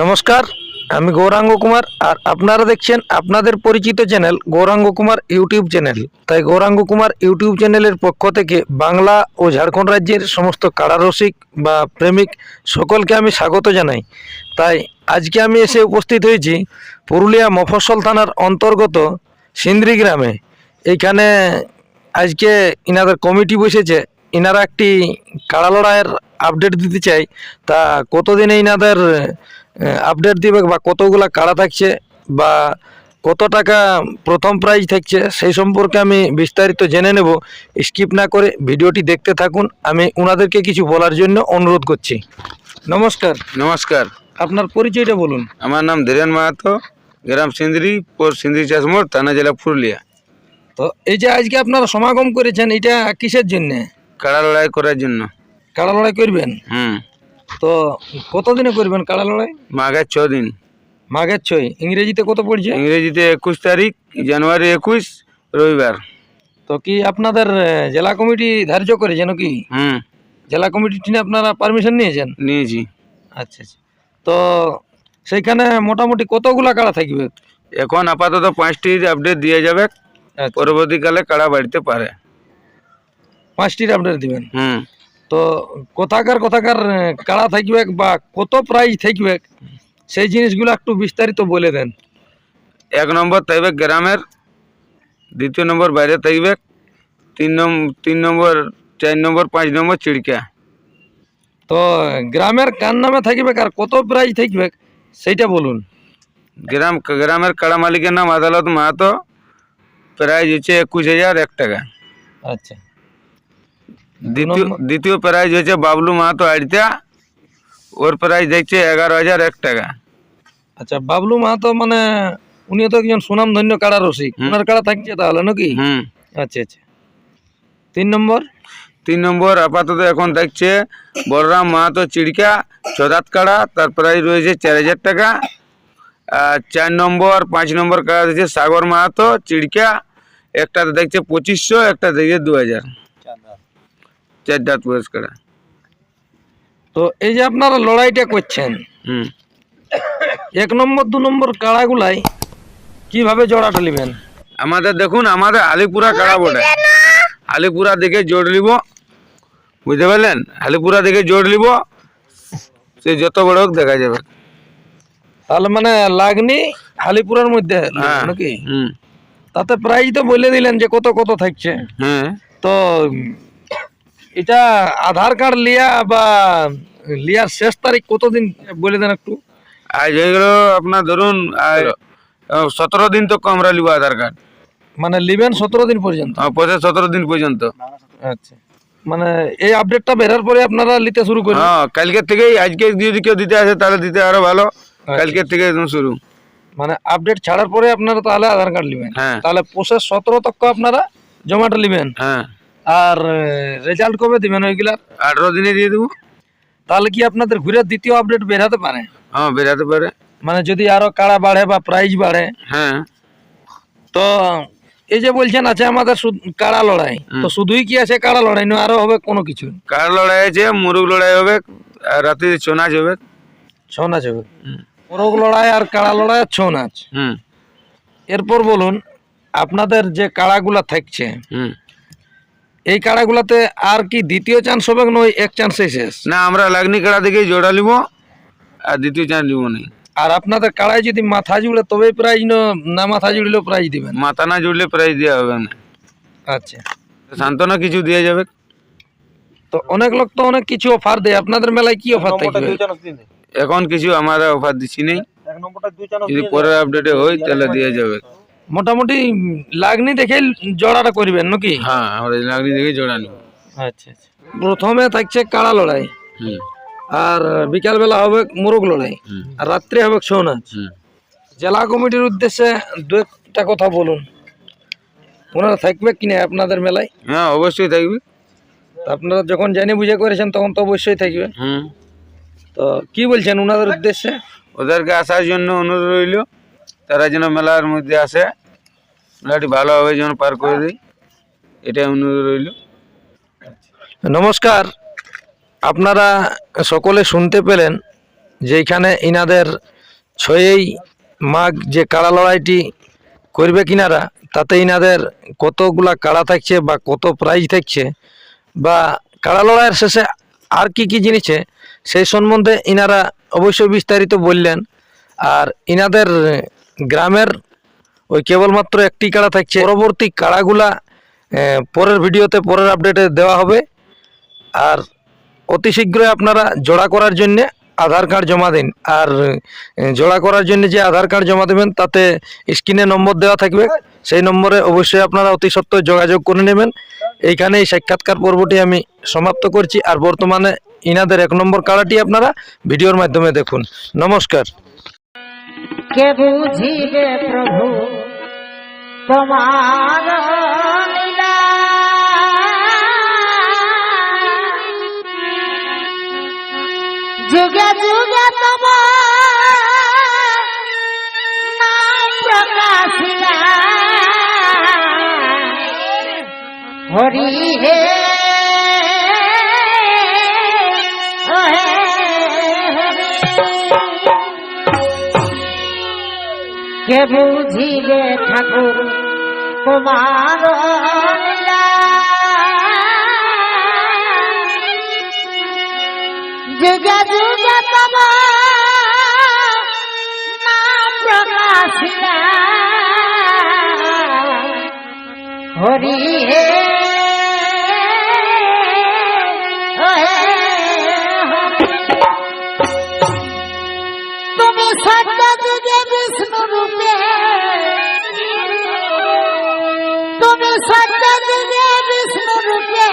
নমস্কার, আমি গৌরাঙ্গ কুমার আর আপনারা দেখছেন আপনাদের পরিচিত channel Gouranga Kumar YouTube channel. তাই গৌরাঙ্গ কুমার ইউটিউব চ্যানেলের পক্ষ থেকে বাংলা ও ঝাড়খণ্ড রাজ্যের সমস্ত কারারসিক বা প্রেমিক সকলকে আমি স্বাগত জানাই। তাই আজকে আমি এসে উপস্থিত হয়েছি পুরুলিয়া মফস্বল থানার অন্তর্গত সিন্দ্রি গ্রামে। এইখানে আজকে ইনাদের কমিটি বসেছে ইনারা একটি কাড়া লড়াইয়ের আপডেট দিতে চাই তা কতদিনে ইনাদের আপডেট দিবে বা কতগুলা কাড়া থাকছে বা কত টাকা প্রথম প্রাইজ থাকছে সেই সম্পর্কে আমি বিস্তারিত জেনে নেব। স্কিপ না করে ভিডিওটি দেখতে থাকুন। আমি ওনাদেরকে কিছু বলার জন্য অনুরোধ করছি। নমস্কার। নমস্কার। আপনার পরিচয়টা বলুন। আমার নাম ধীরেন মাহাতো গ্রাম সিন্দ্রি পোর সিন্দ্রি চাষমোড় থানা জেলা পুরুলিয়া। তো এই যে আজকে আপনারা সমাগম করেছেন এটা কিসের জন্য? কাড়া লড়াই করার জন্য। কাড়া লড়াই করবেন? হুম। তো কতদিনে করবেন কাড়া লড়াই? মাঘের ছ দিন মাঘের ছয়। ইংরেজিতে কত পড়ছে? ইংরেজিতে একুশ তারিখ জানুয়ারি একুশ রবিবার। তো কি আপনাদের জেলা কমিটি ধার্য করেছে নাকি? হুম। জেলা কমিটি টিনে আপনারা পারমিশন নিয়েছেন? নিয়েছি। আচ্ছা আচ্ছা। তো সেইখানে মোটামুটি কতগুলা কাড়া থাকবে? এখন আপাতত পাঁচটি আপডেট দিয়ে যাবে। আচ্ছা, পরবর্তীকালে কাড়া বাড়িতে পারে। পাঁচটির আপডেট দিবেন। হুম। তো কোথাকার কোথাকার কাড়া থাকবে বা কত প্রাইজ থাকবে সেই জিনিসগুলো একটু বিস্তারিত বলে দেন। এক নম্বর থাকবে গ্রামের দ্বিতীয় নম্বর বাইরে থাকবে তিন নম্বর তিন নম্বর চার নম্বর পাঁচ নম্বর চিড়কা তো গ্রামের কার নামে থাকবে আর কত প্রাইজ থাকবে সেইটা বলুন। গ্রাম গ্রামের কাড়া মালিকের নাম আদালত মাহাতো প্রাইজ হচ্ছে একুশ হাজার এক টাকা। আচ্ছা। দ্বিতীয় দ্বিতীয় প্রাইজ হচ্ছে বাবলু মাহাতো আড়িতা। ওর প্রাইজ দেখছে এগারো হাজার এক টাকা। আচ্ছা বাবলু মাহাতো মানে উনিও তো একজন সুনাম ধন্য কাড়া রসিক। ওনার কাড়া থাকছে তাহলে নাকি? হুম। আচ্ছা আচ্ছা। তিন নম্বর? তিন নম্বর আপাতত এখন দেখছে বলরাম মাহাতো চিড়কা ছদাত কাড়া তার প্রাইজ রয়েছে চার হাজার টাকা। আর চার নম্বর পাঁচ নম্বর কাড়া দেখছে সাগর মাহাতো চিড়কা। একটাতে দেখছে পঁচিশশো একটা দেখছে দু হাজার। চার দাঁত বয়স কাড়া তো এই যে আপনারা লড়াইটা করছেন হুম। এক নম্বর দু নম্বর কাড়াগুলাই কীভাবে জোড়াটা নেবেন আমাদের দেখুন আমাদের আলিপুরা কাড়া বটে। আলিপুরা দেখে জোড় নিব। বুঝতে পারলেন? আলিপুরা দেখে জোড় নিব। সে যত বড় হোক দেখা যাবে। তাহলে মানে লাগনি হালিপুরের মধ্যে হ্যাঁ নাকি? হুম। তাতে প্রাইজ তো বলে দিলেন যে কত কত থাকছে। হ্যাঁ। তো এটা আধার কার্ড লিয়া বা লিয়ার শেষ তারিখ কতদিন বলে দেন একটু? আজ হয়ে গেল আপনার ধরুন সতেরো দিন তো আমরা নিব আধার কার্ড। মানে লিবেন সতেরো দিন পর্যন্ত? পঁচিশ সতেরো দিন পর্যন্ত। আচ্ছা। মানে এই আপডেটটা বেরার পরে আপনারা নিতে শুরু করবেন? হ্যাঁ কালকের থেকেই আজকে যদি কেউ দিতে আসে তাহলে দিতে আরও ভালো। কালকের থেকে একদম শুরু। মানে আপডেট ছাড়ার পরে আপনারা তাহলে আধার কার্ড নেবেন হ্যাঁ। তাহলে প্রসেস সতেরো তক আপনারা জমাটা নেবেন হ্যাঁ। আর রেজাল্ট কবে দিবেন ওইগুলা? আঠারো দিনে দিয়ে দেবো। তাহলে কি আপনাদের ঘুরে দ্বিতীয় আপডেট বেরাতে পারে? হ্যাঁ বেরাতে পারে। মানে যদি আরও কাড়া বাড়ে বা প্রাইজ বাড়ে। হ্যাঁ। তো এই যে বলছেন আছে আমাদের কাড়া লড়াই। তো শুধুই কি আছে কাড়া লড়াই না আরও হবে কোনো কিছু? কাড়া লড়াই আছে মুরগ লড়াই হবে আর রাতে ছৌ নাচ হবে। ছৌ নাচ হবে। মোরগ লড়াই আর কাড়া লড়াই আর ছৌ নাচ। হুম। এরপর বলুন আপনাদের যে কাড়াগুলা থাকছে হুম। এই কাড়াগুলাতে আর কি দ্বিতীয় চান্স হবে না ওই এক চান্সে শেষ? না আমরা লাগনি কাড়া দেখেই জোড়া নিব আর দ্বিতীয় চান্স নিব না আর আপনাদের কাড়ায় যদি মাথা জুড়ে তবেই প্রাইজ না মাথা জুড়লেও প্রাইজ দিবেন। মাথা না জুড়লে প্রাইজ দেওয়া হবে না। আচ্ছা। সান্ত্বনা কিছু দিয়ে যাবে। তো অনেক লোক তো অনেক কিছু অফার দেয়। আপনাদের মেলায় কি অফার থাকবে? এখন কিছু আমরা অফার দিচ্ছি নেই। যদি পরের আপডেটে হয় তাহলে দিয়ে যাবে। মোটামুটি লাগনি দেখে জড়াটা করবেন নাকি? হ্যাঁ আমরা লাগনি দেখেই জোড়া নিব। আচ্ছা আচ্ছা। প্রথমে থাকছে কাড়া লড়াই। আর বিকালবেলা হবে মোরগ লড়াই। আর রাত্রে হবে ছৌ নাচ জেলা কমিটির উদ্দেশ্যে দু একটা কথা বলুন। ওনারা থাকবে কিনা আপনাদের মেলায়? হ্যাঁ অবশ্যই থাকবে। আপনারা যখন জানি বুঝে করেছেন তখন তো অবশ্যই থাকবে। তো কি বলছেন ওনাদের উদ্দেশ্যে? ওদেরকে আসার জন্য অনুরোধ রইল। তারা যেন মেলার মধ্যে আসে, মেলাটি ভালোভাবে যেন পার করে দিই এটাই অনুরোধ রইল। নমস্কার। আপনারা সকলে শুনতে পেলেন যে এখানে ইনাদের ছয়ই মাঘ যে কাড়া লড়াইটি করবে কিনারা, তাতে ইনাদের কতগুলা কাড়া থাকছে বা কত প্রাইজ থাকছে বা কাড়া লড়াইয়ের শেষে আর কি কি জিনিসে সেই সম্বন্ধে ইনারা অবশ্যই বিস্তারিত বললেন। আর ইনাদের গ্রামের ওই কেবলমাত্র একটি কাড়া থাকছে। পরবর্তী কাড়াগুলা পরের ভিডিওতে পরের আপডেটে দেওয়া হবে। আর অতি শীঘ্রই আপনারা জোড়া করার জন্যে আধার কার্ড জমা দিন। আর জোড়া করার জন্য যে আধার কার্ড জমা দেবেন, তাতে স্ক্রিনে নম্বর দেওয়া থাকবে। সেই নম্বরে অবশ্যই আপনারা অতি সত্ত্বর যোগাযোগ করে নেবেন। এইখানে এই সাক্ষাৎকার পর্বটি আমি সমাপ্ত করছি। আর বর্তমানে ইনাদের এক নম্বর কাড়াটি আপনারা ভিডিওর মাধ্যমে দেখুন। নমস্কার। কে বুঝিবে প্রভু? তোমার যুগে যুগে তোমার প্রকাশিলা। হরি হে কে বুঝিবে ঠাকুর তোমার? যুগে যুগে তোমার হরি হে বিষ্ণু রূপে তুমি সত্য যুগে বিষ্ণু রূপে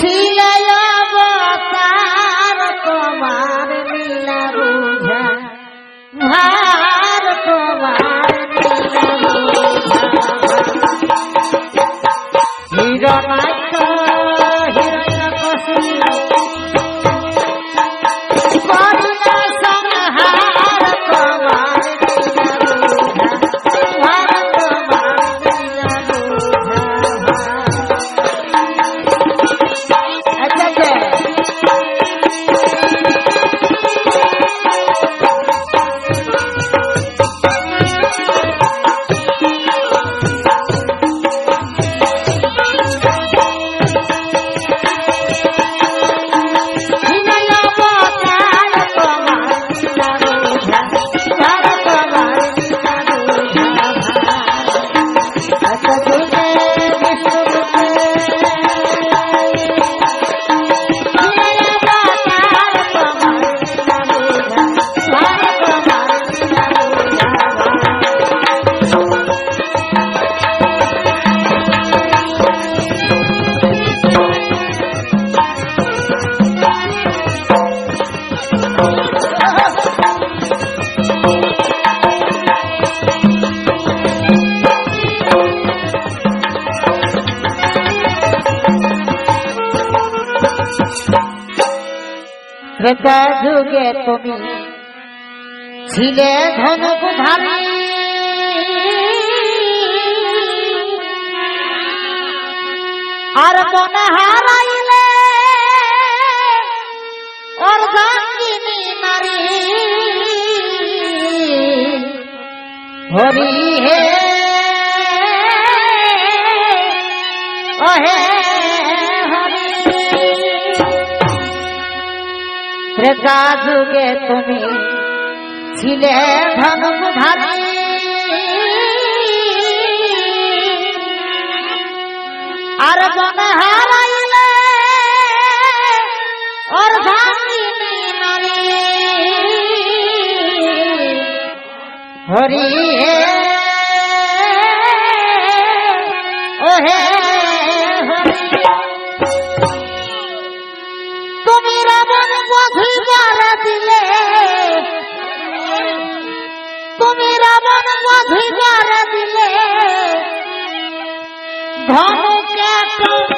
ছিলে অবতার তোমার। ত্রেতা যুগে তুমি ছিলে ধনুক ধারী আর মনে হারাইলে অর্ধাঙ্গিনী নারী। হরি হে অহে ত্রেতা যুগে তুমি ছিলে ধনুক আর মনে হারাইলে নারী হরি হে বধিবার দিলে ধনুকে টঙ্কার